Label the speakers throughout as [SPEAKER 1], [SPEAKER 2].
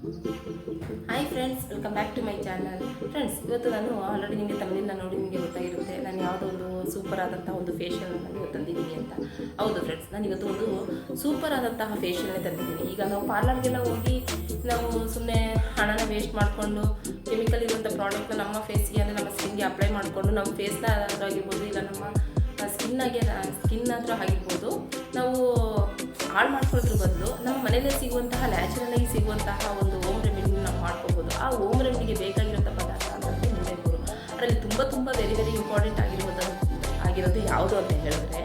[SPEAKER 1] Hi friends welcome back to my channel friends ಇವತ್ತು ನಾನು already ನಿಮಗೆ ತಮಿಳಿನ ನೋಡಿ ನಿಮಗೆ ಗೊತ್ತಾಗಿರುತ್ತೆ. ನಾನು ಯಾವುದೋ ಒಂದು ಸೂಪರ್ ಆದಂಥ ಒಂದು ಫೇಶಿಯಲ್ ನಾನು ತಂದಿದ್ದೀನಿ ಅಂತ. ಹೌದು ಫ್ರೆಂಡ್ಸ್ ನಾನು ಇವತ್ತು ಒಂದು ಸೂಪರ್ ಆದಂತಹ ಫೇಶಿಯಲ್ನೇ ತಂದಿದ್ದೀನಿ. ಈಗ ನಾವು ಪಾರ್ಲರ್ಗೆಲ್ಲ ಹೋಗಿ ನಾವು ಸುಮ್ಮನೆ ಹಣನ ವೇಸ್ಟ್ ಮಾಡಿಕೊಂಡು ಕೆಮಿಕಲ್ ಇರುವಂಥ ಪ್ರಾಡಕ್ಟ್ನ ನಮ್ಮ ಫೇಸ್ಗೆ ಅಂದರೆ ನಮ್ಮ ಸ್ಕಿನ್ಗೆ ಅಪ್ಲೈ ಮಾಡಿಕೊಂಡು ನಮ್ಮ ಫೇಸ್ನ ಆಗಿರ್ಬೋದು ಇಲ್ಲ ನಮ್ಮ ಸ್ಕಿನ್ನಾಗೆ ಸ್ಕಿನ್ ಹತ್ರ ಆಗಿರ್ಬೋದು, ನಾವು ಹಾಳು ಮಾಡ್ಕೊಳ್ಳೋದ್ರ ಬದಲು ನಮ್ಮ ಮನೆಯಲ್ಲೇ ಸಿಗುವಂತಹ ನ್ಯಾಚುರಲ್ ಆಗಿ ಸಿಗುವಂತಹ ಒಂದು ಹೋಮ್ ರೆಮಿಡಿಗೆ ಬೇಕಾಗಿರೋಂಥ ಪದಾರ್ಥ ಅಂತಂದರೆ ನಿಂಬೆಗೂರು ಅದರಲ್ಲಿ ತುಂಬ ತುಂಬ ವೆರಿ ವೆರಿ ಇಂಪಾರ್ಟೆಂಟ್ ಆಗಿರೋದು ಆಗಿರೋದು ಯಾವುದು ಅಂತ ಹೇಳಿದ್ರೆ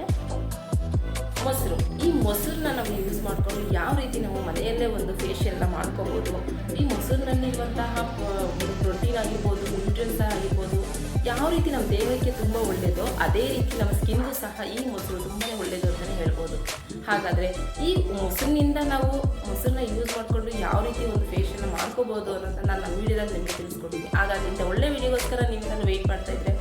[SPEAKER 1] ಮೊಸರು. ಈ ಮೊಸರನ್ನ ನಾವು ಯೂಸ್ ಮಾಡಿಕೊಂಡು ಯಾವ ರೀತಿ ನಾವು ಮನೆಯಲ್ಲೇ ಒಂದು ಫೇಶಿಯಲ್ನ ಮಾಡ್ಕೋಬೋದು, ಈ ಮೊಸರಿನಲ್ಲಿರುವಂತಹ ಪ್ರೋಟೀನ್ ಆಗಿರ್ಬೋದು ನ್ಯೂಟ್ರಿಯನ್ಸ್ ಆಗಿರ್ಬೋದು ಯಾವ ರೀತಿ ನಮ್ಮ ದೇಹಕ್ಕೆ ತುಂಬ ಒಳ್ಳೆಯದೋ ಅದೇ ರೀತಿ ನಮ್ಮ ಸ್ಕಿನ್ಗೂ ಸಹ ಈ ಮೊಸರು ತುಂಬಾ ಒಳ್ಳೆಯದು ಅಂತಲೇ ಹೇಳ್ಬೋದು. ಹಾಗಾದರೆ ಈ ಮೊಸರಿನಿಂದ ನಾವು ಮೊಸರನ್ನ ಯೂಸ್ ಮಾಡಿಕೊಂಡು ಯಾವ ರೀತಿ ಒಂದು ಫೇಶಿಯಲ್ನ ಮಾಡ್ಕೋಬೋದು ಅನ್ನೋದನ್ನ ನಾನು ನಮ್ಮ ವೀಡಿಯೋದಲ್ಲಿ ನಿಮಗೆ ತಿಳಿಸ್ಕೊಡ್ತೀನಿ ಹಾಗಾಗಿ ಇಂಥ ಒಳ್ಳೆ ವೀಡಿಯೋಗೋಸ್ಕರ ನೀವು ನಾನು ವೆಯ್ಟ್ ಮಾಡ್ತಾ ಇದ್ದರೆ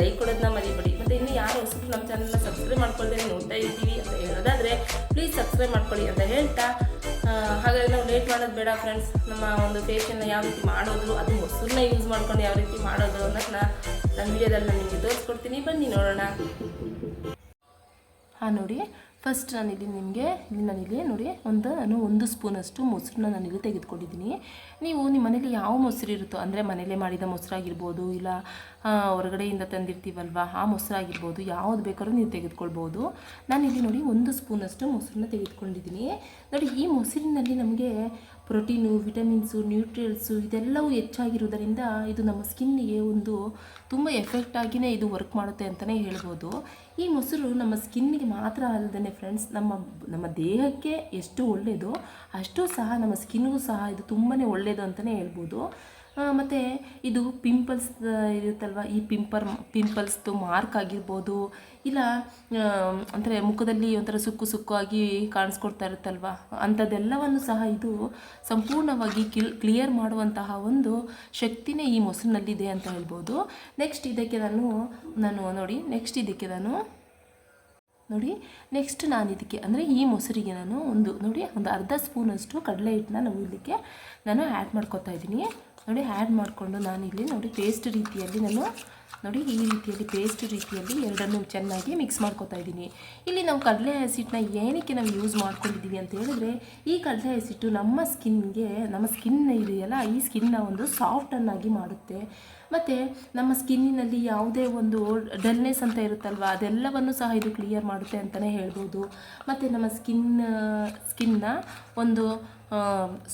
[SPEAKER 1] ಲೈಕ್ ಕೊಡೋದನ್ನ ಮರಿಬೇಡಿ. ಮತ್ತು ಇನ್ನು ಯಾರು ಹೊಸಬ್ರು ನಮ್ಮ ಚಾನಲ್ನ ಸಬ್ಸ್ಕ್ರೈಬ್ ಮಾಡ್ಕೊಳ್ದೇ ನೋಡ್ತಾ ಇದ್ದೀವಿ ಅಂತ ಹೇಳೋದಾದರೆ ಪ್ಲೀಸ್ ಸಬ್ಸ್ಕ್ರೈಬ್ ಮಾಡ್ಕೊಳ್ಳಿ ಅಂತ ಹೇಳ್ತಾ ಹಾಗಾದರೆ ನಾವು ಲೇಟ್ ಮಾಡೋದು ಬೇಡ ಫ್ರೆಂಡ್ಸ್ ನಮ್ಮ ಒಂದು ಫೇಶಿಯಲ್ನ ಯಾವ ರೀತಿ ಮಾಡೋದು, ಅದು ಮೊಸರನ್ನ ಯೂಸ್ ಮಾಡ್ಕೊಂಡು ಯಾವ ರೀತಿ ಮಾಡೋದು ಅನ್ನೋದನ್ನ ನನ್ನ ವಿಡಿಯೋದಲ್ಲಿ ನಾನು ನಿಮಗೆ ತೋರಿಸ್ಕೊಡ್ತೀನಿ, ಬನ್ನಿ ನೋಡೋಣ. ಹಾಂ, ನೋಡಿ. ಫಸ್ಟ್ ನಾನಿಲ್ಲಿ ನಿಮಗೆ ಇಲ್ಲಿ ನಾನಿಲ್ಲಿ ನೋಡಿ, ಒಂದು ನಾನು ಒಂದು ಸ್ಪೂನಷ್ಟು ಮೊಸರನ್ನ ನಾನಿಲ್ಲಿ ತೆಗೆದುಕೊಂಡಿದ್ದೀನಿ. ನೀವು ನಿಮ್ಮ ಮನೇಲಿ ಯಾವ ಮೊಸರು ಇರುತ್ತೋ, ಅಂದರೆ ಮನೇಲೇ ಮಾಡಿದ ಮೊಸರಾಗಿರ್ಬೋದು, ಇಲ್ಲ ಹೊರಗಡೆಯಿಂದ ತಂದಿರ್ತೀವಲ್ವ, ಆ ಮೊಸರಾಗಿರ್ಬೋದು, ಯಾವ್ದು ಬೇಕಾದ್ರೂ ನೀವು ತೆಗೆದುಕೊಳ್ಬೋದು. ನಾನಿಲ್ಲಿ ನೋಡಿ ಒಂದು ಸ್ಪೂನಷ್ಟು ಮೊಸರನ್ನ ತೆಗೆದುಕೊಂಡಿದ್ದೀನಿ. ನೋಡಿ, ಈ ಮೊಸರಿನಲ್ಲಿ ನಮಗೆ ಪ್ರೋಟೀನು, ವಿಟಮಿನ್ಸು, ನ್ಯೂಟ್ರಿಯಲ್ಸು ಇದೆಲ್ಲವೂ ಹೆಚ್ಚಾಗಿರುವುದರಿಂದ ಇದು ನಮ್ಮ ಸ್ಕಿನ್ನಿಗೆ ಒಂದು ತುಂಬ ಎಫೆಕ್ಟ್ ಆಗಿಯೇ ಇದು ವರ್ಕ್ ಮಾಡುತ್ತೆ ಅಂತಲೇ ಹೇಳ್ಬೋದು. ಈ ಮೊಸರು ನಮ್ಮ ಸ್ಕಿನ್ನಿಗೆ ಮಾತ್ರ ಅಲ್ಲದೆ ಫ್ರೆಂಡ್ಸ್, ನಮ್ಮ ನಮ್ಮ ದೇಹಕ್ಕೆ ಎಷ್ಟು ಒಳ್ಳೆಯದು ಅಷ್ಟು ಸಹ ನಮ್ಮ ಸ್ಕಿನ್ಗೂ ಸಹ ಇದು ತುಂಬಾ ಒಳ್ಳೆಯದು ಅಂತಲೇ ಹೇಳ್ಬೋದು. ಮತ್ತು ಇದು ಪಿಂಪಲ್ಸ್ ಇರುತ್ತಲ್ವ? ಈ ಪಿಂಪರ್ ಪಿಂಪಲ್ಸ್ದು ಮಾರ್ಕ್ ಆಗಿರ್ಬೋದು, ಇಲ್ಲ ಅಂದರೆ ಮುಖದಲ್ಲಿ ಒಂಥರ ಸುಕ್ಕು ಸುಕ್ಕು ಆಗಿ ಕಾಣಿಸ್ಕೊಡ್ತಾ ಇರುತ್ತಲ್ವ? ಅಂಥದ್ದೆಲ್ಲವನ್ನು ಸಹ ಇದು ಸಂಪೂರ್ಣವಾಗಿ ಕಿಲ್ ಕ್ಲಿಯರ್ ಮಾಡುವಂತಹ ಒಂದು ಶಕ್ತಿನೇ ಈ ಮೊಸರಿನಲ್ಲಿದೆ ಅಂತ ಹೇಳ್ಬೋದು. ನೆಕ್ಸ್ಟ್ ಇದಕ್ಕೆ ನಾನು ನಾನು ನೋಡಿ ನೆಕ್ಸ್ಟ್ ಇದಕ್ಕೆ ನಾನು, ನೋಡಿ ನೆಕ್ಸ್ಟ್ ನಾನು ಇದಕ್ಕೆ, ಅಂದರೆ ಈ ಮೊಸರಿಗೆ ನಾನು ಒಂದು, ನೋಡಿ, ಒಂದು ಅರ್ಧ ಸ್ಪೂನಷ್ಟು ಕಡಲೆ ಹಿಟ್ಟನ್ನ ನಾವು ಇದಕ್ಕೆ ನಾನು ಆ್ಯಡ್ ಮಾಡ್ಕೊತಾ ಇದ್ದೀನಿ. ನೋಡಿ ಆ್ಯಡ್ ಮಾಡಿಕೊಂಡು ಇಲ್ಲಿ ನೋಡಿ ಪೇಸ್ಟ್ ರೀತಿಯಲ್ಲಿ ನಾನು ನೋಡಿ, ಈ ರೀತಿಯಲ್ಲಿ ಪೇಸ್ಟ್ ರೀತಿಯಲ್ಲಿ ಎರಡನ್ನು ಚೆನ್ನಾಗಿ ಮಿಕ್ಸ್ ಮಾಡ್ಕೋತಾ ಇದ್ದೀನಿ. ಇಲ್ಲಿ ನಾವು ಕಡಲೆ ಹಸಿಟ್ಟನ್ನ ಏನಕ್ಕೆ ನಾವು ಯೂಸ್ ಮಾಡ್ಕೊಂಡಿದ್ದೀವಿ ಅಂತ ಹೇಳಿದ್ರೆ, ಈ ಕಡಲೆ ಹಸಿಟ್ಟು ನಮ್ಮ ಸ್ಕಿನ್ಗೆ ನಮ್ಮ ಸ್ಕಿನ್ ಇದೆಯಲ್ಲ, ಈ ಸ್ಕಿನ್ನ ಒಂದು ಸಾಫ್ಟನ್ನಾಗಿ ಮಾಡುತ್ತೆ. ಮತ್ತು ನಮ್ಮ ಸ್ಕಿನ್ನಿನಲ್ಲಿ ಯಾವುದೇ ಒಂದು ಡಲ್ನೆಸ್ ಅಂತ ಇರುತ್ತಲ್ವ, ಅದೆಲ್ಲವನ್ನು ಸಹ ಇದು ಕ್ಲಿಯರ್ ಮಾಡುತ್ತೆ ಅಂತಲೇ ಹೇಳ್ಬೋದು. ಮತ್ತು ನಮ್ಮ ಸ್ಕಿನ್ ಸ್ಕಿನ್ನ ಒಂದು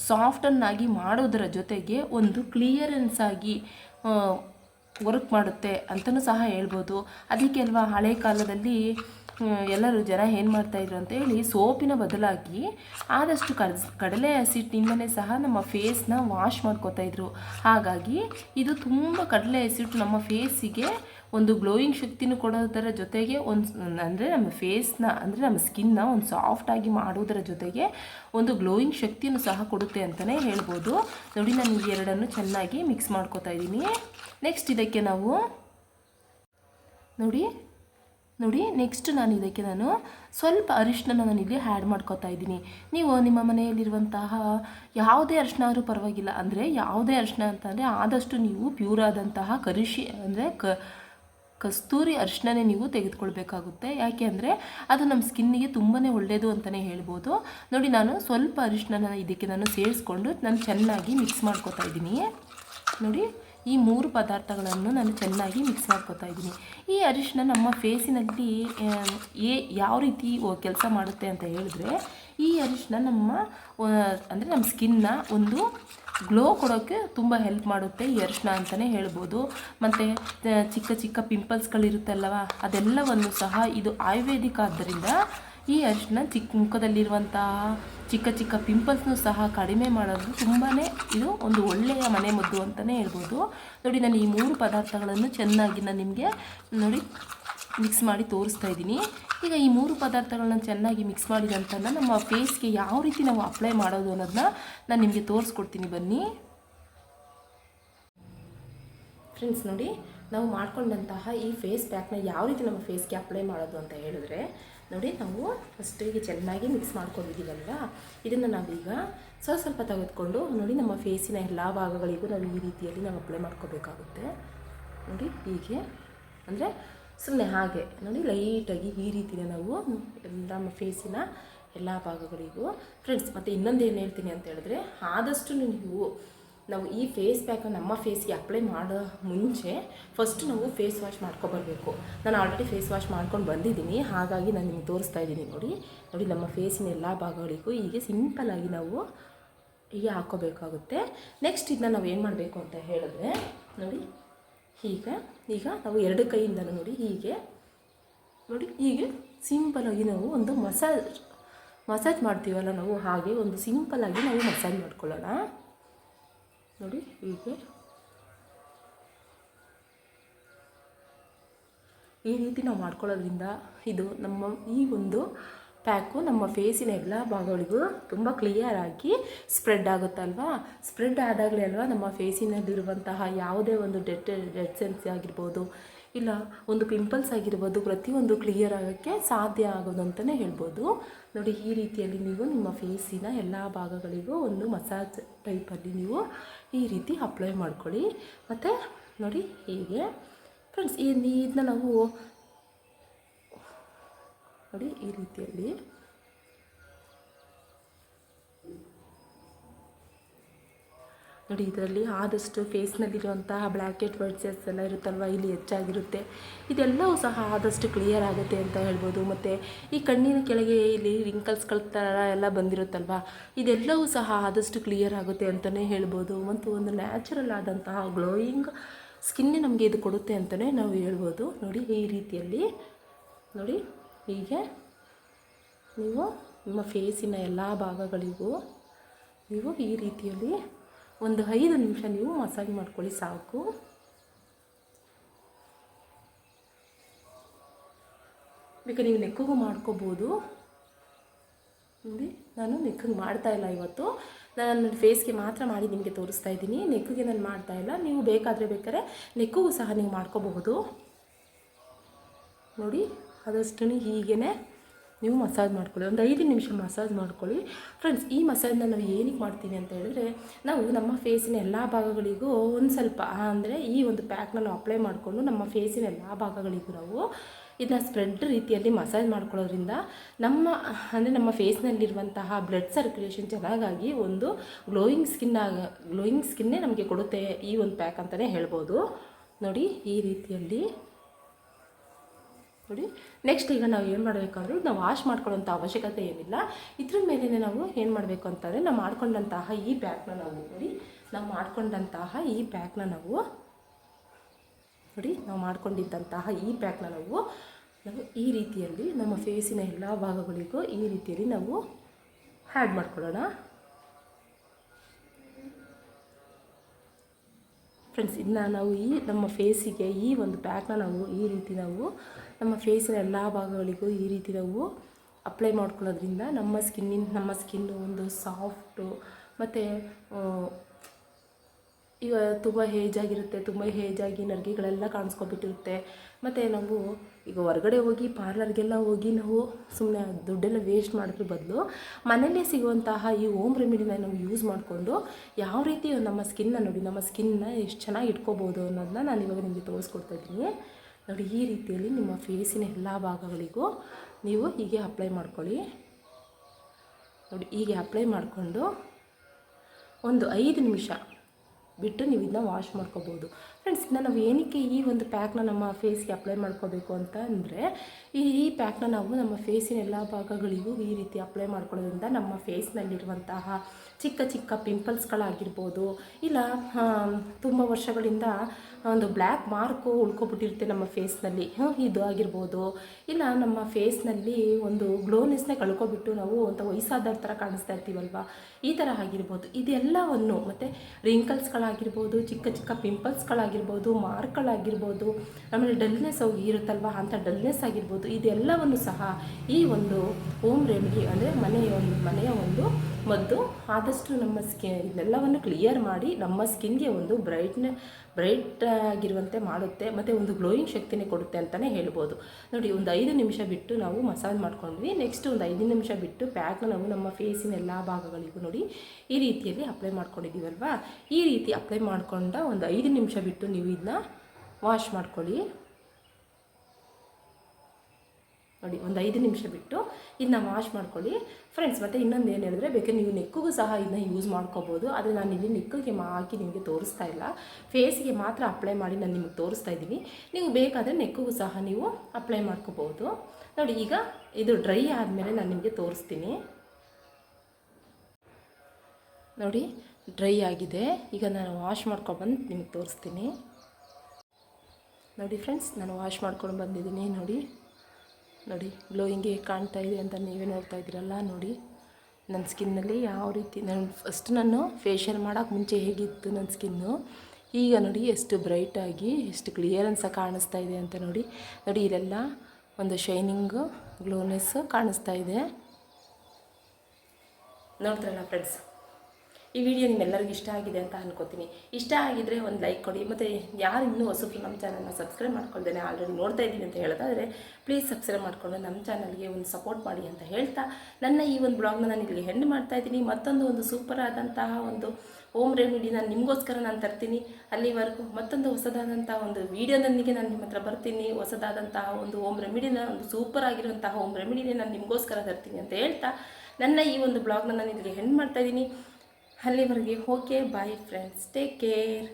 [SPEAKER 1] ಸಾಫ್ಟನ್ನಾಗಿ ಮಾಡೋದರ ಜೊತೆಗೆ ಒಂದು ಕ್ಲಿಯರೆನ್ಸ್ ಆಗಿ ವರ್ಕ್ ಮಾಡುತ್ತೆ ಅಂತಲೂ ಸಹ ಹೇಳ್ಬೋದು. ಅದಕ್ಕೆ ಅಲ್ವಾ ಹಳೆ ಕಾಲದಲ್ಲಿ ಎಲ್ಲರೂ ಜನ ಏನು ಮಾಡ್ತಾಯಿದ್ರು ಅಂತ ಹೇಳಿ ಸೋಪಿನ ಬದಲಾಗಿ ಆದಷ್ಟು ಕಡ್ಸ್ ಕಡಲೆ ಹಸಿಟ್ಟಿನಿಂದಲೇ ಸಹ ನಮ್ಮ ಫೇಸ್ನ ವಾಶ್ ಮಾಡ್ಕೋತಾ ಇದ್ರು. ಹಾಗಾಗಿ ಇದು ತುಂಬ ಕಡಲೆ ಹಸಿಟ್ಟು ನಮ್ಮ ಫೇಸಿಗೆ ಒಂದು ಗ್ಲೋಯಿಂಗ್ ಶಕ್ತಿನೂ ಕೊಡೋದರ ಜೊತೆಗೆ ಒಂದು ಅಂದರೆ ನಮ್ಮ ಫೇಸ್ನ ಅಂದರೆ ನಮ್ಮ ಸ್ಕಿನ್ನ ಒಂದು ಸಾಫ್ಟಾಗಿ ಮಾಡೋದರ ಜೊತೆಗೆ ಒಂದು ಗ್ಲೋಯಿಂಗ್ ಶಕ್ತಿಯನ್ನು ಸಹ ಕೊಡುತ್ತೆ ಅಂತಲೇ ಹೇಳ್ಬೋದು. ನೋಡಿ, ನಾನು ಈ ಎರಡನ್ನು ಚೆನ್ನಾಗಿ ಮಿಕ್ಸ್ ಮಾಡ್ಕೋತಾ ಇದ್ದೀನಿ. ನೆಕ್ಸ್ಟ್ ಇದಕ್ಕೆ ನಾವು ನೋಡಿ ನೋಡಿ ನೆಕ್ಸ್ಟ್ ನಾನು ಇದಕ್ಕೆ ನಾನು ಸ್ವಲ್ಪ ಅರಿಶಿನ ನಾನು ಇಲ್ಲಿ ಆ್ಯಡ್ ಮಾಡ್ಕೊತಾ ಇದ್ದೀನಿ. ನೀವು ನಿಮ್ಮ ಮನೆಯಲ್ಲಿರುವಂತಹ ಯಾವುದೇ ಅರಿಶಿನ ಆದರೂ ಪರವಾಗಿಲ್ಲ, ಅಂದರೆ ಯಾವುದೇ ಅರಿಶಿನ ಅಂತಂದರೆ ಆದಷ್ಟು ನೀವು ಪ್ಯೂರ್ ಆದಂತಹ ಕರಿಶಿ, ಅಂದರೆ ಕ, ಕಸ್ತೂರಿ ಅರಿಶಿನೇ ನೀವು ತೆಗೆದುಕೊಳ್ಬೇಕಾಗುತ್ತೆ. ಯಾಕೆ ಅಂದರೆ ಅದು ನಮ್ಮ ಸ್ಕಿನ್ನಿಗೆ ತುಂಬಾ ಒಳ್ಳೆಯದು ಅಂತಲೇ ಹೇಳ್ಬೋದು. ನೋಡಿ, ನಾನು ಸ್ವಲ್ಪ ಅರಿಶಿನ ಇದಕ್ಕೆ ನಾನು ಸೇರಿಸ್ಕೊಂಡು ನಾನು ಚೆನ್ನಾಗಿ ಮಿಕ್ಸ್ ಮಾಡ್ಕೊತಾ ಇದ್ದೀನಿ. ನೋಡಿ. ಈ ಮೂರು ಪದಾರ್ಥಗಳನ್ನು ನಾನು ಚೆನ್ನಾಗಿ ಮಿಕ್ಸ್ ಮಾಡ್ಕೋತಾ ಇದ್ದೀನಿ. ಈ ಅರಿಶಿನ ನಮ್ಮ ಫೇಸಿನಲ್ಲಿ ಏ, ಯಾವ ರೀತಿ ಕೆಲಸ ಮಾಡುತ್ತೆ ಅಂತ ಹೇಳಿದ್ರೆ, ಈ ಅರಿಶಿನ ನಮ್ಮ ಅಂದರೆ ನಮ್ಮ ಸ್ಕಿನ್ನ ಒಂದು ಗ್ಲೋ ಕೊಡೋಕ್ಕೆ ತುಂಬ ಹೆಲ್ಪ್ ಮಾಡುತ್ತೆ ಈ ಅರಿಶಿನ ಅಂತಲೇ ಹೇಳ್ಬೋದು. ಮತ್ತು ಚಿಕ್ಕ ಚಿಕ್ಕ ಪಿಂಪಲ್ಸ್ಗಳಿರುತ್ತಲ್ಲವ ಅದೆಲ್ಲವನ್ನು ಸಹ ಇದು ಆಯುರ್ವೇದಿಕ್ ಆದ್ದರಿಂದ ಈ ಅರಿಶಿನ ಚಿಕ್ಕ ಮುಖದಲ್ಲಿರುವಂತಹ ಚಿಕ್ಕ ಚಿಕ್ಕ ಪಿಂಪಲ್ಸ್ನು ಸಹ ಕಡಿಮೆ ಮಾಡೋದು ತುಂಬಾ ಇದು ಒಂದು ಒಳ್ಳೆಯ ಮನೆ ಮದ್ದು ಅಂತಲೇ ಹೇಳ್ಬೋದು. ನೋಡಿ, ನಾನು ಈ ಮೂರು ಪದಾರ್ಥಗಳನ್ನು ಚೆನ್ನಾಗಿ ನಾನು ನಿಮಗೆ ನೋಡಿ ಮಿಕ್ಸ್ ಮಾಡಿ ತೋರಿಸ್ತಾ ಇದ್ದೀನಿ. ಈಗ ಈ ಮೂರು ಪದಾರ್ಥಗಳನ್ನ ಚೆನ್ನಾಗಿ ಮಿಕ್ಸ್ ಮಾಡಿದ ನಂತರ ನಮ್ಮ ಫೇಸ್ಗೆ ಯಾವ ರೀತಿ ನಾವು ಅಪ್ಲೈ ಮಾಡೋದು ಅನ್ನೋದನ್ನ ನಾನು ನಿಮಗೆ ತೋರಿಸ್ಕೊಡ್ತೀನಿ ಬನ್ನಿ. ಫ್ರೆಂಡ್ಸ್ ನೋಡಿ, ನಾವು ಮಾಡ್ಕೊಂಡಂತಹ ಈ ಫೇಸ್ ಪ್ಯಾಕ್ನ ಯಾವ ರೀತಿ ನಮ್ಮ ಫೇಸ್ಗೆ ಅಪ್ಲೈ ಮಾಡೋದು ಅಂತ ಹೇಳಿದ್ರೆ ನೋಡಿ, ನಾವು ಫಸ್ಟಿಗೆ ಚೆನ್ನಾಗಿ ಮಿಕ್ಸ್ ಮಾಡ್ಕೊಂಡಿದ್ದೀವಲ್ವಾ? ಇದನ್ನು ನಾವೀಗ ಸ್ವಲ್ಪ ಸ್ವಲ್ಪ ತೆಗೆದುಕೊಂಡು, ನೋಡಿ ನಮ್ಮ ಫೇಸಿನ ಎಲ್ಲ ಭಾಗಗಳಿಗೂ ನಾವು ಈ ರೀತಿಯಲ್ಲಿ ನಾವು ಅಪ್ಲೈ ಮಾಡ್ಕೋಬೇಕಾಗುತ್ತೆ. ನೋಡಿ, ಹೀಗೆ. ಅಂದರೆ ಸುಮ್ಮನೆ ಹಾಗೆ, ನೋಡಿ ಲೈಟಾಗಿ ಈ ರೀತಿಯ ನಾವು ನಮ್ಮ ಫೇಸಿನ ಎಲ್ಲ ಭಾಗಗಳಿಗೂ. ಫ್ರೆಂಡ್ಸ್ ಮತ್ತು ಇನ್ನೊಂದು ಏನು ಹೇಳ್ತೀನಿ ಅಂತ ಹೇಳಿದ್ರೆ, ಆದಷ್ಟು ನೀವು ನಾವು ಈ ಫೇಸ್ ಪ್ಯಾಕ್ ನಮ್ಮ ಫೇಸ್ಗೆ ಅಪ್ಲೈ ಮಾಡೋ ಮುಂಚೆ ಫಸ್ಟ್ ನಾವು ಫೇಸ್ ವಾಶ್ ಮಾಡ್ಕೊಬರ್ಬೇಕು. ನಾನು ಆಲ್ರೆಡಿ ಫೇಸ್ ವಾಶ್ ಮಾಡ್ಕೊಂಡು ಬಂದಿದ್ದೀನಿ. ಹಾಗಾಗಿ ನಾನು ನಿಮ್ಗೆ ತೋರಿಸ್ತಾ ಇದ್ದೀನಿ ನೋಡಿ. ನೋಡಿ ನಮ್ಮ ಫೇಸಿನ ಎಲ್ಲ ಭಾಗಗಳಿಗೂ ಹೀಗೆ ಸಿಂಪಲ್ಲಾಗಿ ನಾವು ಹೀಗೆ ಹಾಕೋಬೇಕಾಗುತ್ತೆ ನೆಕ್ಸ್ಟ್ ಇದನ್ನ ನಾವು ಏನು ಮಾಡಬೇಕು ಅಂತ ಹೇಳಿದ್ರೆ, ನೋಡಿ ಹೀಗೆ ಈಗ ನಾವು ಎರಡು ಕೈಯಿಂದಲೂ ನೋಡಿ ಹೀಗೆ ನೋಡಿ ಹೀಗೆ ಸಿಂಪಲಾಗಿ ನಾವು ಒಂದು ಮಸಾಜ್ ಮಸಾಜ್ ಮಾಡ್ತೀವಲ್ಲ ನಾವು ಹಾಗೆ ಒಂದು ಸಿಂಪಲ್ಲಾಗಿ ನಾವು ಮಸಾಜ್ ಮಾಡ್ಕೊಳ್ಳೋಣ. ನೋಡಿ ಹೀಗೆ ಈ ರೀತಿ ನಾವು ಮಾಡ್ಕೊಳ್ಳೋದ್ರಿಂದ ಇದು ನಮ್ಮ ಈ ಒಂದು ಪ್ಯಾಕು ನಮ್ಮ ಫೇಸಿನ ಎಲ್ಲ ಭಾಗಗಳಿಗೂ ತುಂಬ ಕ್ಲಿಯರ್ ಆಗಿ ಸ್ಪ್ರೆಡ್ ಆಗುತ್ತಲ್ವಾ ಸ್ಪ್ರೆಡ್ ಆದಾಗಲೇ ಅಲ್ವಾ ನಮ್ಮ ಫೇಸಿನಲ್ಲಿರುವಂತಹ ಯಾವುದೇ ಒಂದು ಡೆಟ್ ಡೆಡ್ ಸೆನ್ಸ್ ಆಗಿರ್ಬೋದು ಇಲ್ಲ, ಒಂದು ಪಿಂಪಲ್ಸ್ ಆಗಿರ್ಬೋದು, ಪ್ರತಿಯೊಂದು ಕ್ಲಿಯರ್ ಆಗೋಕ್ಕೆ ಸಾಧ್ಯ ಆಗೋದು ಅಂತಲೇ ಹೇಳ್ಬೋದು. ನೋಡಿ, ಈ ರೀತಿಯಲ್ಲಿ ನೀವು ನಿಮ್ಮ ಫೇಸಿನ ಎಲ್ಲ ಭಾಗಗಳಿಗೂ ಒಂದು ಮಸಾಜ್ ಟೈಪಲ್ಲಿ ನೀವು ಈ ರೀತಿ ಅಪ್ಲೈ ಮಾಡ್ಕೊಳ್ಳಿ. ಮತ್ತು, ನೋಡಿ, ಹೀಗೆ. ಫ್ರೆಂಡ್ಸ್ ಇದನ್ನ ನಾವು, ನೋಡಿ, ಈ ರೀತಿಯಲ್ಲಿ ನೋಡಿ, ಇದರಲ್ಲಿ ಆದಷ್ಟು ಫೇಸ್ನಲ್ಲಿರುವಂತಹ ಬ್ಲ್ಯಾಕೆಟ್ ವರ್ಡ್ಸಸ್ ಎಲ್ಲ ಇರುತ್ತಲ್ವ? ಇಲ್ಲಿ ಹೆಚ್ಚಾಗಿರುತ್ತೆ. ಇದೆಲ್ಲವೂ ಸಹ ಆದಷ್ಟು ಕ್ಲಿಯರ್ ಆಗುತ್ತೆ ಅಂತ ಹೇಳ್ಬೋದು. ಮತ್ತು ಈ ಕಣ್ಣಿನ ಕೆಳಗೆ ಇಲ್ಲಿ ರಿಂಕಲ್ಸ್ಗಳ ಥರ ಎಲ್ಲ ಬಂದಿರುತ್ತಲ್ವ? ಇದೆಲ್ಲವೂ ಸಹ ಆದಷ್ಟು ಕ್ಲಿಯರ್ ಆಗುತ್ತೆ ಅಂತಲೇ ಹೇಳ್ಬೋದು. ಮತ್ತು ಒಂದು ನ್ಯಾಚುರಲ್ ಆದಂತಹ ಗ್ಲೋಯಿಂಗ್ ಸ್ಕಿನ್ನೇ ನಮಗೆ ಇದು ಕೊಡುತ್ತೆ ಅಂತಲೇ ನಾವು ಹೇಳ್ಬೋದು. ನೋಡಿ, ಈ ರೀತಿಯಲ್ಲಿ. ನೋಡಿ, ಹೀಗೆ. ನೀವು ನಿಮ್ಮ ಫೇಸಿನ ಎಲ್ಲ ಭಾಗಗಳಿಗೂ ನೀವು ಈ ರೀತಿಯಲ್ಲಿ ಒಂದು ಐದು ನಿಮಿಷ ನೀವು ಮಸಾಜ್ ಮಾಡ್ಕೊಳ್ಳಿ, ಸಾಕು. ಬೇಕಾದ್ರೆ ನೀವು ನೆಕ್ಕಿಗೂ ಮಾಡ್ಕೋಬೋದು. ನೋಡಿ, ನಾನು ನೆಕ್ಕಗೆ ಮಾಡ್ತಾ ಇಲ್ಲ ಇವತ್ತು. ನಾನು ಫೇಸ್ಗೆ ಮಾತ್ರ ಮಾಡಿ ನಿಮಗೆ ತೋರಿಸ್ತಾ ಇದ್ದೀನಿ. ನೆಕ್ಕಿಗೆ ನಾನು ಮಾಡ್ತಾ ಇಲ್ಲ. ನೀವು ಬೇಕಾದರೆ ಬೇಕಾದ್ರೆ ನೆಕ್ಕಿಗೂ ಸಹ ನೀವು ಮಾಡ್ಕೋಬಹುದು. ನೋಡಿ ಆದಷ್ಟು ಹೀಗೇ ನೀವು ಮಸಾಜ್ ಮಾಡ್ಕೊಳ್ಳಿ. ಒಂದು ಐದು ನಿಮಿಷ ಮಸಾಜ್ ಮಾಡ್ಕೊಳ್ಳಿ. ಫ್ರೆಂಡ್ಸ್ ಈ ಮಸಾಜ್ನ ನಾವು ಏನಕ್ಕೆ ಮಾಡ್ತೀವಿ ಅಂತ ಹೇಳಿದ್ರೆ, ನಾವು ನಮ್ಮ ಫೇಸಿನ ಎಲ್ಲ ಭಾಗಗಳಿಗೂ ಒಂದು ಸ್ವಲ್ಪ ಅಂದರೆ ಈ ಒಂದು ಪ್ಯಾಕ್ನ ನಾವು ಅಪ್ಲೈ ಮಾಡಿಕೊಂಡು ನಮ್ಮ ಫೇಸಿನ ಎಲ್ಲ ಭಾಗಗಳಿಗೂ ನಾವು ಇದನ್ನ ಸ್ಪ್ರೆಡ್ ರೀತಿಯಲ್ಲಿ ಮಸಾಜ್ ಮಾಡ್ಕೊಳ್ಳೋದ್ರಿಂದ ನಮ್ಮ, ಅಂದರೆ ನಮ್ಮ ಫೇಸ್ನಲ್ಲಿರುವಂತಹ ಬ್ಲಡ್ ಸರ್ಕ್ಯುಲೇಷನ್ ಚೆನ್ನಾಗಾಗಿ ಒಂದು ಗ್ಲೋಯಿಂಗ್ ಸ್ಕಿನ್ ಆಗ ಗ್ಲೋಯಿಂಗ್ ಸ್ಕಿನ್ನೇ ನಮಗೆ ಕೊಡುತ್ತೆ ಈ ಒಂದು ಪ್ಯಾಕ್ ಅಂತಲೇ ಹೇಳ್ಬೋದು. ನೋಡಿ, ಈ ರೀತಿಯಲ್ಲಿ. ನೋಡಿ ನೆಕ್ಸ್ಟ್ ಈಗ ನಾವು ಏನು ಮಾಡಬೇಕಂದ್ರೆ ನಾವು ವಾಶ್ ಮಾಡ್ಕೊಳ್ಳೋಂಥ ಅವಶ್ಯಕತೆ ಏನಿಲ್ಲ. ಇದ್ರ ಮೇಲೆ ನಾವು ಏನು ಮಾಡಬೇಕು ಅಂತಂದರೆ ನಾವು ಮಾಡ್ಕೊಂಡಂತಹ ಈ ಬ್ಯಾಗ್ನ ನಾವು ನೋಡಿ. ನಾವು ಮಾಡ್ಕೊಂಡಂತಹ ಈ ಬ್ಯಾಗ್ನ ನಾವು ನೋಡಿ, ನಾವು ಮಾಡ್ಕೊಂಡಿದ್ದಂತಹ ಈ ಬ್ಯಾಗ್ನ ನಾವು ನಾವು ಈ ರೀತಿಯಲ್ಲಿ ನಮ್ಮ ಫೇಸಿನ ಎಲ್ಲ ಭಾಗಗಳಿಗೂ ಈ ರೀತಿಯಲ್ಲಿ ನಾವು ಹ್ಯಾಡ್ ಮಾಡ್ಕೊಳ್ಳೋಣ. ಫ್ರೆಂಡ್ಸ್ ಇದನ್ನ ನಾವು ಈ ನಮ್ಮ ಫೇಸಿಗೆ ಈ ಒಂದು ಪ್ಯಾಕ್ನ ನಾವು ಈ ರೀತಿ ನಾವು ನಮ್ಮ ಫೇಸಿನ ಎಲ್ಲ ಭಾಗಗಳಿಗೂ ಈ ರೀತಿ ನಾವು ಅಪ್ಲೈ ಮಾಡ್ಕೊಳ್ಳೋದ್ರಿಂದ ನಮ್ಮ ಸ್ಕಿನ್ನಿನ ನಮ್ಮ ಸ್ಕಿನ್ನು ಒಂದು ಸಾಫ್ಟು ಮತ್ತು ಈಗ ತುಂಬ ಹೇಜ್ ಆಗಿರುತ್ತೆ, ತುಂಬ ಆಗಿ ನರ್ಗೆಗಳೆಲ್ಲ ಕಾಣಿಸ್ಕೊಬಿಟ್ಟಿರುತ್ತೆ ಮತ್ತು ನಾವು ಈಗ ಹೊರಗಡೆ ಹೋಗಿ ಪಾರ್ಲರ್ಗೆಲ್ಲ ಹೋಗಿ ನಾವು ಸುಮ್ಮನೆ ದುಡ್ಡೆಲ್ಲ ವೇಸ್ಟ್ ಮಾಡೋದ್ರ ಬದಲು ಮನೆಯಲ್ಲೇ ಸಿಗುವಂತಹ ಈ ಓಮ್ ರೆಮಿಡಿನ ನಾವು ಯೂಸ್ ಮಾಡಿಕೊಂಡು ಯಾವ ರೀತಿ ನಮ್ಮ ಸ್ಕಿನ್ನ ನೋಡಿ, ನಮ್ಮ ಸ್ಕಿನ್ನ ಎಷ್ಟು ಚೆನ್ನಾಗಿ ಇಟ್ಕೋಬೋದು ಅನ್ನೋದನ್ನ ನಾನು ಇವಾಗ ನಿಮಗೆ ತೋರಿಸ್ಕೊಡ್ತಾ ಇದ್ದೀನಿ. ನೋಡಿ, ಈ ರೀತಿಯಲ್ಲಿ ನಿಮ್ಮ ಫೇಸಿನ ಎಲ್ಲ ಭಾಗಗಳಿಗೂ ನೀವು ಹೀಗೆ ಅಪ್ಲೈ ಮಾಡ್ಕೊಳ್ಳಿ. ನೋಡಿ, ಹೀಗೆ ಅಪ್ಲೈ ಮಾಡಿಕೊಂಡು ಒಂದು ಐದು ನಿಮಿಷ ಬಿಟ್ಟು ನೀವು ಇದನ್ನ ವಾಶ್ ಮಾಡ್ಕೋಬೋದು. ಫ್ರೆಂಡ್ಸ್ ನಾವು ಏನಕ್ಕೆ ಈ ಒಂದು ಪ್ಯಾಕ್ನ ನಮ್ಮ ಫೇಸ್ಗೆ ಅಪ್ಲೈ ಮಾಡ್ಕೋಬೇಕು ಅಂತ ಅಂದರೆ, ಈ ಈ ಪ್ಯಾಕ್ನ ನಾವು ನಮ್ಮ ಫೇಸಿನ ಎಲ್ಲ ಭಾಗಗಳಿಗೂ ಈ ರೀತಿ ಅಪ್ಲೈ ಮಾಡ್ಕೊಳ್ಳೋದ್ರಿಂದ ನಮ್ಮ ಫೇಸ್ನಲ್ಲಿರುವಂತಹ ಚಿಕ್ಕ ಚಿಕ್ಕ ಪಿಂಪಲ್ಸ್ಗಳಾಗಿರ್ಬೋದು ಇಲ್ಲ ತುಂಬ ವರ್ಷಗಳಿಂದ ಒಂದು ಬ್ಲ್ಯಾಕ್ ಮಾರ್ಕು ಉಳ್ಕೊಬಿಟ್ಟಿರುತ್ತೆ ನಮ್ಮ ಫೇಸ್ನಲ್ಲಿ ಇದು ಆಗಿರ್ಬೋದು, ಇಲ್ಲ, ನಮ್ಮ ಫೇಸ್ನಲ್ಲಿ ಒಂದು ಗ್ಲೋನೆಸ್ನೇ ಕಳ್ಕೊಬಿಟ್ಟು ನಾವು ಅಂತ ವಯಸ್ಸಾದವ್ರ ಥರ ಕಾಣಿಸ್ತಾ ಇರ್ತೀವಲ್ವ, ಈ ಥರ ಆಗಿರ್ಬೋದು, ಇದೆಲ್ಲವನ್ನು ಮತ್ತು ರಿಂಕಲ್ಸ್ಗಳಾಗಿರ್ಬೋದು ಚಿಕ್ಕ ಚಿಕ್ಕ ಪಿಂಪಲ್ಸ್ಗಳಾಗಿರ್ಬೋದು ಮಾರ್ಕ್ಗಳಾಗಿರ್ಬೋದು ಆಮೇಲೆ ಡಲ್ನೆಸ್ ಇರುತ್ತಲ್ವ ಅಂಥ ಡಲ್ನೆಸ್ ಆಗಿರ್ಬೋದು, ಇದೆಲ್ಲವನ್ನು ಸಹ ಈ ಒಂದು ಹೋಮ್ ರೆಮಿಡಿ ಅಂದರೆ ಮನೆಯ ಒಂದು ಮನೆಯ ಒಂದು ಮದ್ದು ಆದಷ್ಟು ನಮ್ಮ ಸ್ಕಿನ್ ಇದನ್ನೆಲ್ಲವನ್ನು ಕ್ಲಿಯರ್ ಮಾಡಿ ನಮ್ಮ ಸ್ಕಿನ್ಗೆ ಒಂದು ಬ್ರೈಟ್ನ ಬ್ರೈಟ್ ಆಗಿರುವಂತೆ ಮಾಡುತ್ತೆ, ಮತ್ತು ಒಂದು ಗ್ಲೋಯಿಂಗ್ ಶಕ್ತಿನೇ ಕೊಡುತ್ತೆ ಅಂತಲೇ ಹೇಳ್ಬೋದು. ನೋಡಿ, ಒಂದು ಐದು ನಿಮಿಷ ಬಿಟ್ಟು ನಾವು ಮಸಾಜ್ ಮಾಡ್ಕೊಂಡ್ವಿ. ನೆಕ್ಸ್ಟ್ ಒಂದು ಐದು ನಿಮಿಷ ಬಿಟ್ಟು ಪ್ಯಾಕ್ನ ನಾವು ನಮ್ಮ ಫೇಸಿನ ಎಲ್ಲ ಭಾಗಗಳಿಗೂ ನೋಡಿ, ಈ ರೀತಿಯಲ್ಲಿ ಅಪ್ಲೈ ಮಾಡ್ಕೊಂಡಿದ್ದೀವಲ್ವಾ? ಈ ರೀತಿ ಅಪ್ಲೈ ಮಾಡಿಕೊಂಡ ಒಂದು ಐದು ನಿಮಿಷ ಬಿಟ್ಟು ನೀವು ಇದನ್ನ ವಾಶ್ ಮಾಡ್ಕೊಳ್ಳಿ. ನೋಡಿ, ಒಂದು ಐದು ನಿಮಿಷ ಬಿಟ್ಟು ಇದನ್ನ ವಾಶ್ ಮಾಡ್ಕೊಳ್ಳಿ. ಫ್ರೆಂಡ್ಸ್ ಮತ್ತು ಇನ್ನೊಂದು ಏನು ಹೇಳಿದ್ರೆ ಬೇಕಾದ್ರೆ ನೀವು ನೆಕ್ಕಿಗೂ ಸಹ ಇದನ್ನ ಯೂಸ್ ಮಾಡ್ಕೋಬೋದು. ಆದರೆ ನಾನು ಇಲ್ಲಿ ನೆಕ್ಕಿಗೆ ಹಾಕಿ ನಿಮಗೆ ತೋರಿಸ್ತಾ ಇಲ್ಲ. ಫೇಸಿಗೆ ಮಾತ್ರ ಅಪ್ಲೈ ಮಾಡಿ ನಾನು ನಿಮಗೆ ತೋರಿಸ್ತಾ ಇದ್ದೀನಿ. ನೀವು ಬೇಕಾದರೆ ನೆಕ್ಕಿಗೂ ಸಹ ನೀವು ಅಪ್ಲೈ ಮಾಡ್ಕೋಬೋದು. ನೋಡಿ, ಈಗ ಇದು ಡ್ರೈ ಆದಮೇಲೆ ನಾನು ನಿಮಗೆ ತೋರಿಸ್ತೀನಿ. ನೋಡಿ ಡ್ರೈ ಆಗಿದೆ. ಈಗ ನಾನು ವಾಶ್ ಮಾಡ್ಕೊಬಂದು ನಿಮಗೆ ತೋರಿಸ್ತೀನಿ. ನೋಡಿ ಫ್ರೆಂಡ್ಸ್ ನಾನು ವಾಶ್ ಮಾಡ್ಕೊಂಡು ಬಂದಿದ್ದೀನಿ. ನೋಡಿ. ನೋಡಿ ಗ್ಲೋಯಿಂಗೇ ಕಾಣ್ತಾ ಇದೆ ಅಂತ ನೀವೇ ನೋಡ್ತಾ ಇದ್ದೀರಲ್ಲ, ನೋಡಿ. ನನ್ನ ಸ್ಕಿನ್ನಲ್ಲಿ ಯಾವ ರೀತಿ, ನಾನು ಫಸ್ಟ್ ನಾನು ಫೇಶಿಯಲ್ ಮಾಡೋಕ್ಕೆ ಮುಂಚೆ ಹೇಗಿತ್ತು ನನ್ನ ಸ್ಕಿನ್ನು ಈಗ ನೋಡಿ, ಎಷ್ಟು ಬ್ರೈಟಾಗಿ ಎಷ್ಟು ಕ್ಲಿಯರೆನ್ಸ್ ಕಾಣಿಸ್ತಾ ಇದೆ ಅಂತ ನೋಡಿ. ನೋಡಿ, ಇಲ್ಲೆಲ್ಲ ಒಂದು ಶೈನಿಂಗು ಗ್ಲೋನೆಸ್ ಕಾಣಿಸ್ತಾ ಇದೆ. ನೋಡ್ತಾರಲ್ಲ ಫ್ರೆಂಡ್ಸ್ ಈ ವಿಡಿಯೋ ನಿಮ್ಮೆಲ್ಲರಿಗೂ ಇಷ್ಟ ಆಗಿದೆ ಅಂತ ಅನ್ಕೋತೀನಿ. ಇಷ್ಟ ಆಗಿದ್ರೆ ಒಂದು ಲೈಕ್ ಕೊಡಿ. ಮತ್ತು ಯಾರು ಇನ್ನೂ ಹೊಸಬ್ರು ನಮ್ಮ ಚಾನಲ್ನ ಸಬ್ಸ್ಕ್ರೈಬ್ ಮಾಡ್ಕೊಳ್ದೇನೆ ಆಲ್ರೆಡಿ ನೋಡ್ತಾ ಇದ್ದೀನಿ ಅಂತ ಹೇಳೋದಾದರೆ ಪ್ಲೀಸ್ ಸಬ್ಸ್ಕ್ರೈಬ್ ಮಾಡಿಕೊಂಡು ನಮ್ಮ ಚಾನಲ್ಗೆ ಒಂದು ಸಪೋರ್ಟ್ ಮಾಡಿ ಅಂತ ಹೇಳ್ತಾ, ನನ್ನ ಈ ಒಂದು ಬ್ಲಾಗ್ನ ನಾನು ಇಲ್ಲಿಗೆ ಹೆಂಡ್ ಮಾಡ್ತಾ ಇದ್ದೀನಿ. ಮತ್ತೊಂದು ಒಂದು ಸೂಪರ್ ಆದಂತಹ ಒಂದು ಹೋಮ್ ರೆಮಿಡಿ ನಾನು ನಿಮಗೋಸ್ಕರ ನಾನು ತರ್ತೀನಿ. ಅಲ್ಲಿವರೆಗೂ ಮತ್ತೊಂದು ಹೊಸದಾದಂಥ ಒಂದು ವೀಡಿಯೋದೊಂದಿಗೆ ನಾನು ನಿಮ್ಮ ಹತ್ರ ಬರ್ತೀನಿ. ಹೊಸದಾದಂತಹ ಒಂದು ಹೋಮ್ ರೆಮಿಡಿನ ಒಂದು ಸೂಪರ್ ಆಗಿರುವಂತಹ ಹೋಮ್ ರೆಮಿಡಿನೇ ನಾನು ನಿಮಗೋಸ್ಕರ ತರ್ತೀನಿ ಅಂತ ಹೇಳ್ತಾ, ನನ್ನ ಈ ಒಂದು ಬ್ಲಾಗ್ನ ನಾನು ಇಲ್ಲಿಗೆ ಹೆಂಡ್ ಮಾಡ್ತಾ ಇದ್ದೀನಿ. ಅಲ್ಲಿವರೆಗೆ okay bye friends take care